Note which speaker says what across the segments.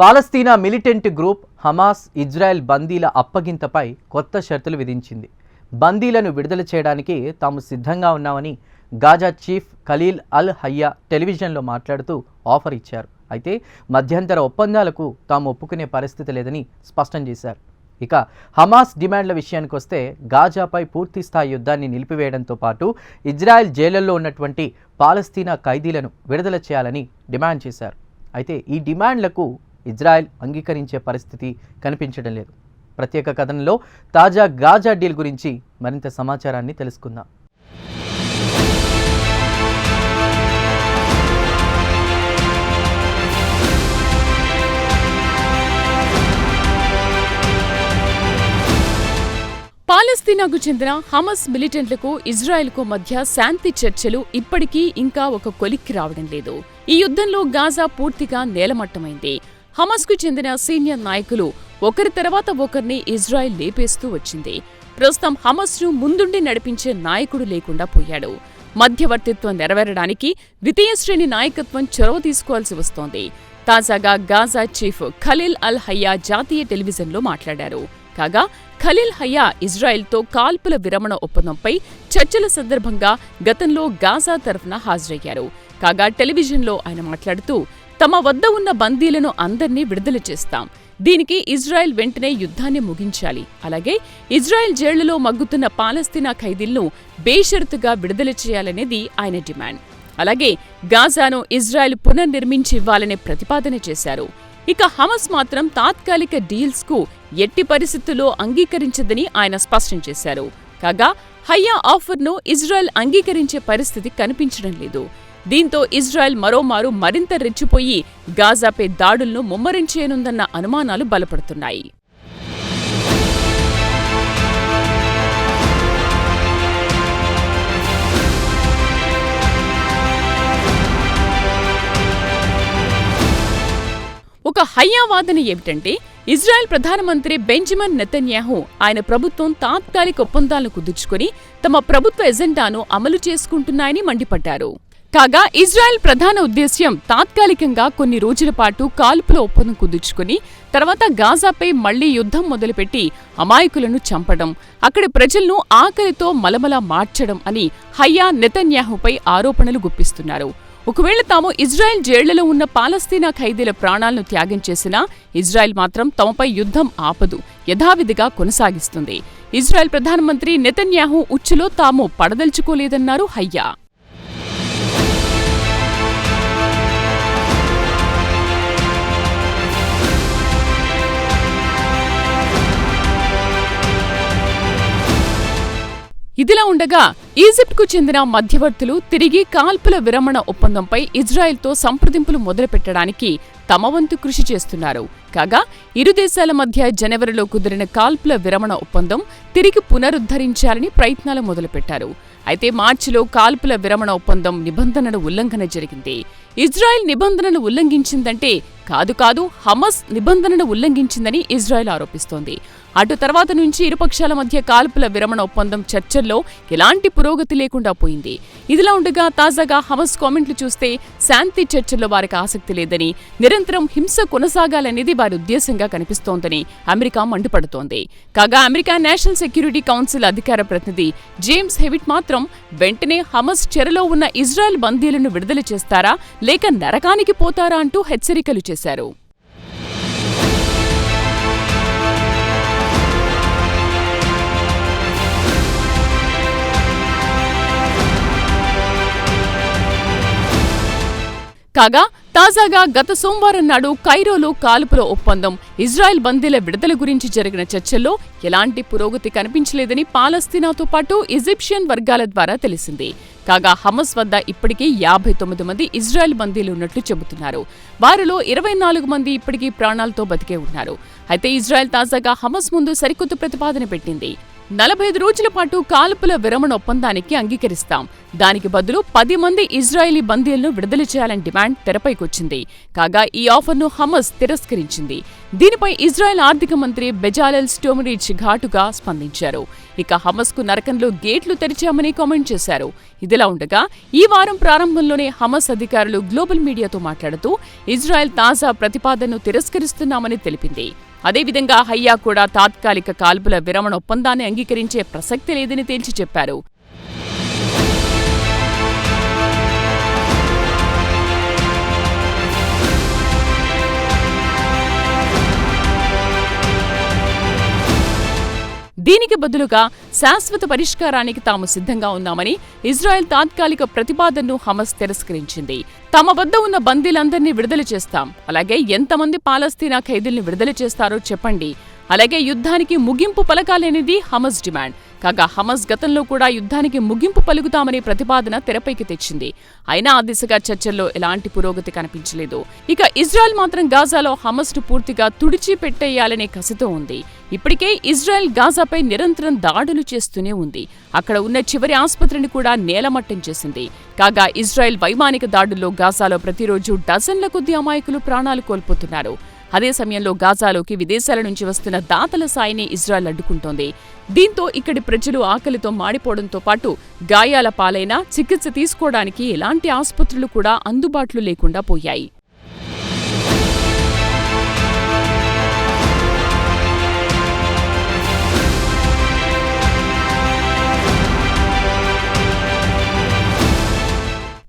Speaker 1: Palestine militant group Hamas Israel బందీల అప్పగింతపై కొత్త షరతులు విధించింది. బందీలను విడుదల చేయడానికి తాము సిద్ధంగా ఉన్నామని గాజా చీఫ్ ఖలీల్ అల్ హయ్యా టెలివిజన్లో మాట్లాడుతూ ఆఫర్ ఇచ్చారు. అయితే మధ్యంతర ఒప్పందాలకు తాము ఒప్పుకునే పరిస్థితి లేదని స్పష్టం చేశారు. ఇక హమాస్ డిమాండ్ల విషయానికి వస్తే గాజాపై పూర్తి స్థాయి యుద్ధాన్ని నిలిపివేయడంతో పాటు ఇజ్రాయెల్ జైళ్ళలో ఉన్నటువంటి పాలస్తీనా ఖైదీలను విడుదల చేయాలని డిమాండ్ చేశారు. అయితే ఈ డిమాండ్లకు ఇజ్రాయెల్ అంగీకరించే పరిస్థితి కనిపించడం లేదు. ప్రత్యేక కథనంలో తాజా గాజా డీల్ గురించి మరింత సమాచారాన్ని తెలుసుకుందాం.
Speaker 2: పాలస్తీనాకు చెందిన హమస్ మిలిటెంట్లకు ఇజ్రాయెల్కు మధ్య శాంతి చర్చలు ఇప్పటికీ ఇంకా ఒక కొలిక్కి రావడం లేదు. ఈ యుద్ధంలో గాజా పూర్తిగా నేలమట్టమైంది. హమస్కు చెందిన సీనియర్ నాయకులు ఒకరి తర్వాత ఒకరిని ఇజ్రాయెల్ లేపేస్తూ వచ్చింది. ప్రస్తుతం హమస్ను ముందుండి నడిపించే నాయకుడు లేకుండా పోయాడు. మధ్యవర్తిత్వం నెరవేరడానికి ద్వితీయ శ్రేణి నాయకత్వం చొరవ తీసుకోవాల్సి వస్తోంది. తాజాగా గాజా చీఫ్ ఖలీల్ అల్ హయ్యా జాతీయ టెలివిజన్లో మాట్లాడారు. కాగా ఖలీల్ హయా ఇజ్రాయెల్తో కాల్పుల విరమణ ఒప్పందంపై చర్చల సందర్భంగా గతంలో గాజా తరఫున హాజరయ్యారు. కాగా టెలివిజన్లో ఆయన మాట్లాడుతూ తమ వద్ద ఉన్న బందీలను అందర్నీ విడుదల చేస్తాం. దీనికి ఇజ్రాయెల్ వెంటనే యుద్ధాన్ని ముగించాలి. అలాగే ఇజ్రాయెల్ జైళ్ళలో మగ్గుతున్న పాలస్తీనా ఖైదీలను బేషరతుగా విడుదల చేయాలనేది ఆయన డిమాండ్. అలాగే గాజాను ఇజ్రాయెల్ పునర్నిర్మించి ఇవ్వాలనే ప్రతిపాదన చేశారు. ఇక హమస్ మాత్రం తాత్కాలిక డీల్స్కు ఎట్టి పరిస్థితుల్లో అంగీకరించదని ఆయన స్పష్టం చేశారు. కాగా హయ్యా ఆఫర్ను ఇజ్రాయెల్ అంగీకరించే పరిస్థితి కనిపించడం లేదు. దీంతో ఇజ్రాయెల్ మరోమారు మరింత రెచ్చిపోయి గాజాపై దాడులను ముమ్మరించేయనుందన్న అనుమానాలు బలపడుతున్నాయి. ఒక హయ్యా వాదన ఏమిటంటే ఇజ్రాయెల్ ప్రధానమంత్రి బెంజమిన్ నెతన్యాహు ఆయన ప్రభుత్వం తాత్కాలిక ఒప్పందాలను కుదుర్చుకుని తమ ప్రభుత్వ ఎజెండాను అమలు చేసుకుంటున్నాయని మండిపడ్డారు. కాగా ఇజ్రాయెల్ ప్రధాన ఉద్దేశ్యం తాత్కాలికంగా కొన్ని రోజుల పాటు కాల్పుల ఒప్పందం కుదుర్చుకుని తర్వాత గాజాపై మళ్ళీ యుద్ధం మొదలుపెట్టి అమాయకులను చంపడం అక్కడి ప్రజలను ఆకలితో మలమల మార్చడం అని హయ్యా నెతన్యాహుపై ఆరోపణలు గుప్పిస్తున్నారు. ఒకవేళ తాము ఇజ్రాయెల్ జైళ్ళలో ఉన్న పాలస్తీనా ఖైదీల ప్రాణాలను త్యాగం చేసినా ఇజ్రాయెల్ మాత్రం తమపై యుద్ధం ఆపదు యథావిధిగా కొనసాగిస్తుంది. ఇజ్రాయెల్ ప్రధానమంత్రి నెతన్యాహు ఉచ్చులో తాము పడదలుచుకోలేదన్నారు హయ్యా. ఇదిలా ఉండగా ఈజిప్ట్కు చెందిన మధ్యవర్తులు తిరిగి కాల్పుల విరమణ ఒప్పందంపై ఇజ్రాయెల్తో సంప్రదింపులు మొదలుపెట్టడానికి తమ వంతు కృషి చేస్తున్నారు. కాగా ఇరు దేశాల మధ్య జనవరిలో కుదిరిన కాల్పుల విరమణ ఒప్పందం తిరిగి పునరుద్ధరించాలని ప్రయత్నాలు మొదలుపెట్టారు. అయితే మార్చిలో కాల్పుల విరమణ ఒప్పందం నిబంధనల ఉల్లంఘన జరిగింది. ఇజ్రాయెల్ నిబంధనలు ఉల్లంఘించిందంటే కాదు కాదు హమస్ నిబంధనను ఉల్లంఘించిందని ఇజ్రాయెల్ ఆరోపిస్తోంది. అటు తర్వాత నుంచి ఇరుపక్షాల మధ్య కాల్పుల విరమణ ఒప్పందం చర్చల్లో ఎలాంటి పురోగతి లేకుండా పోయింది. ఇదిలా ఉండగా తాజాగా హమస్ కామెంట్లు చూస్తే శాంతి చర్చల్లో వారికి ఆసక్తి లేదని నిరంతరం హింస కొనసాగాలనేది వారి ఉద్దేశంగా కనిపిస్తోందని అమెరికా మండిపడుతోంది. కాగా అమెరికా నేషనల్ సెక్యూరిటీ కౌన్సిల్ అధికార ప్రతినిధి జేమ్స్ హెవిట్ మాత్రం వెంటనే హమస్ చెరలో ఉన్న ఇజ్రాయెల్ బందీలను విడుదల చేస్తారా లేక నరకానికి పోతారా అంటూ హెచ్చరికలు చేశారు. చేశారు కాగా తాజాగా గత సోమవారం నాడు కైరోలో కాల్పుల ఒప్పందం. ఇజ్రాయెల్ బందీల విడుదల గురించి జరిగిన చర్చల్లో ఎలాంటి పురోగతి కనిపించలేదని పాలస్తీనాతో పాటు ఈజిప్షియన్ వర్గాల ద్వారా తెలిసింది. కాగా హమస్ వద్ద ఇప్పటికీ యాభై తొమ్మిది మంది ఇజ్రాయెల్ బందీలు ఉన్నట్లు చెబుతున్నారు. వారిలో ఇరవై నాలుగు మంది ఇప్పటికీ ప్రాణాలతో బతికే ఉన్నారు. అయితే ఇజ్రాయెల్ తాజాగా హమస్ ముందు సరికొత్త ప్రతిపాదన పెట్టింది. నలభై ఐదు రోజుల పాటు కాల్పుల విరమణ ఒప్పందానికి అంగీకరిస్తాం. దానికి బదులు పది మంది ఇజ్రాయెలీ బందీలను విడుదల చేయాలని డిమాండ్ తెరపైకొచ్చింది. కాగా ఈ ఆఫర్ను హమస్ తిరస్కరించింది. దీనిపై ఇజ్రాయెల్ ఆర్థిక మంత్రి బెజాలెల్ స్టోమరిచ్ ఘాటుగా స్పందించారు. ఇక హమస్కు నరకంలో గేట్లు తెరిచామని కామెంట్ చేశారు. ఇదిలా ఉండగా ఈ వారం ప్రారంభంలోనే హమస్ అధికారులు గ్లోబల్ మీడియాతో మాట్లాడుతూ ఇజ్రాయెల్ తాజా ప్రతిపాదనను తిరస్కరిస్తున్నామని తెలిపింది. అదేవిధంగా హయ్యా కూడా తాత్కాలిక కాల్పుల విరమణ ఒప్పందాన్ని అంగీకరించే ప్రసక్తి లేదని తేల్చి చెప్పారు. దీనికి బదులుగా శాశ్వత పరిష్కారానికి తాము సిద్ధంగా ఉన్నామని ఇజ్రాయెల్ తాత్కాలిక ప్రతిపాదనను హమస్ తిరస్కరించింది. తమ వద్ద ఉన్న బందీలందరినీ విడుదల చేస్తాం. అలాగే ఎంతమంది పాలస్తీనా ఖైదీల్ని విడుదల చేస్తారో చెప్పండి. అలాగే యుద్ధానికి ముగింపు పలకాలనేది హమస్ డిమాండ్. కాగా హమస్ గతంలో కూడా యుద్ధానికి ముగింపు పలుకుతామనే ప్రతిపాదన తెరపైకి తెచ్చింది. అయినా ఆ దిశగా చర్చల్లో ఎలాంటి పురోగతి కనిపించలేదు. ఇక ఇజ్రాయెల్ మాత్రం గాజాలో హమస్ను పూర్తిగా తుడిచి పెట్టేయాలనే కసితో ఉంది. ఇప్పటికే ఇజ్రాయెల్ గాజాపై నిరంతరం దాడులు చేస్తూనే ఉంది. అక్కడ ఉన్న చివరి ఆసుపత్రిని కూడా నేలమట్టం చేసింది. కాగా ఇజ్రాయెల్ వైమానిక దాడుల్లో గాజాలో ప్రతిరోజు డజన్ల కొద్ది అమాయకులు ప్రాణాలు కోల్పోతున్నారు. అదే సమయంలో గాజాలోకి విదేశాల నుంచి వస్తున్న దాతల సాయిని ఇజ్రాయెల్ అడ్డుకుంటోంది. దీంతో ఇక్కడి ప్రజలు ఆకలితో మాడిపోవడంతో పాటు గాయాల పాలైన చికిత్స తీసుకోవడానికి ఎలాంటి ఆసుపత్రులు కూడా అందుబాటులో లేకుండా పోయాయి.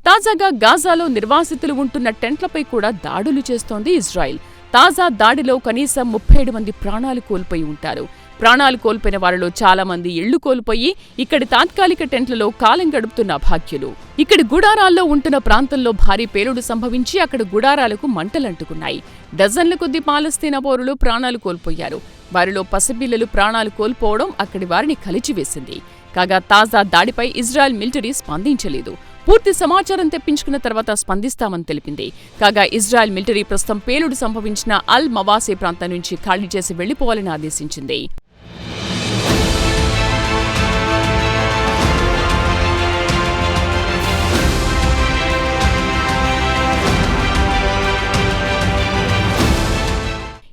Speaker 2: తాజాగా గాజాలో నిర్వాసితులు ఉంటున్న టెంట్లపై కూడా దాడులు చేస్తోంది ఇజ్రాయెల్. తాజా దాడిలో కనీసం ముప్పై ఏడు మంది ప్రాణాలు కోల్పోయి ఉంటారు. ప్రాణాలు కోల్పోయిన వారిలో చాలా మంది ఇళ్ళు కోల్పోయి ఇక్కడి తాత్కాలిక టెంట్లలో కాలం గడుపుతున్న భాగ్యులు ఇక్కడి గుడారాల్లో ఉంటున్న ప్రాంతంలో భారీ పేలుడు సంభవించి అక్కడ గుడారాలకు మంటలంటుకున్నాయి. డజన్ల కొద్ది పాలస్తీనా పౌరులు ప్రాణాలు కోల్పోయారు. వారిలో పసిపిల్లలు ప్రాణాలు కోల్పోవడం అక్కడి వారిని కలిచివేసింది. కాగా తాజా దాడిపై ఇజ్రాయెల్ మిలిటరీ స్పందించలేదు. పూర్తి సమాచారం తెప్పించుకున్న తర్వాత స్పందిస్తామని తెలిపింది. కాగా ఇజ్రాయెల్ మిలిటరీ ప్రస్తుతం పేలుడు సంభవించిన అల్ మవాసే ప్రాంతం నుంచి ఖాళీ చేసి వెళ్ళిపోవాలని ఆదేశించింది.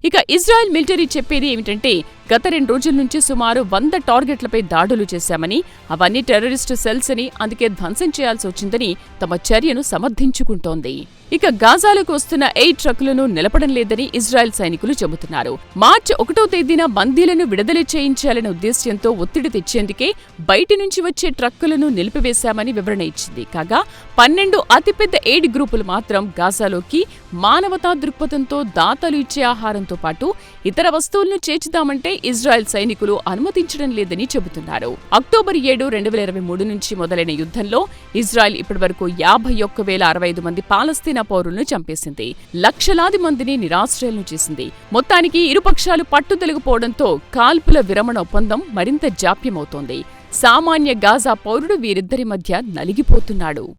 Speaker 2: ఇక ఇజ్రాయెల్ మిలిటరీ చెప్పేది ఏమిటంటే గత రెండు రోజుల నుంచి సుమారు వంద టార్గెట్లపై దాడులు చేశామని అవన్నీ టెర్రరిస్టు సెల్స్ అని అందుకే ధ్వంసం చేయాల్సి వచ్చిందని తమ చర్యను సమర్థించుకుంటోంది. ఇక గాజాలకు వస్తున్న ఎయిట్ ట్రక్కులను నిలపడం లేదని ఇజ్రాయెల్ సైనికులు చెబుతున్నారు. మార్చి ఒకటో తేదీన బందీలను విడుదల చేయించాలనే ఉద్దేశ్యంతో ఒత్తిడి తెచ్చేందుకే బయటి నుంచి వచ్చే ట్రక్కులను నిలిపివేశామని వివరణ ఇచ్చింది. కాగా పన్నెండు అతిపెద్ద ఎయిడ్ గ్రూపులు మాత్రం గాజాలోకి మానవతా దృక్పథంతో దాతలు ఇచ్చే ఆహారంతో పాటు ఇతర వస్తువులను చేర్చుదామంటే ఇజ్రాయెల్ సైనికులు అనుమతించడం లేదని చెబుతున్నారు. అక్టోబర్ ఏడు రెండు వేల ఇరవై మూడు నుంచి మొదలైన యుద్ధంలో ఇజ్రాయెల్ ఇప్పటివరకు యాభై ఒక్క వేల అరవై ఐదు మంది పాలస్తీనా పౌరులను చంపేసింది. లక్షలాది మందిని నిరాశ్రయాలను చేసింది. మొత్తానికి ఇరుపక్షాలు పట్టుదలకపోవడంతో కాల్పుల విరమణ ఒప్పందం మరింత జాప్యమవుతోంది. సామాన్య గాజా పౌరుడు వీరిద్దరి మధ్య నలిగిపోతున్నాడు.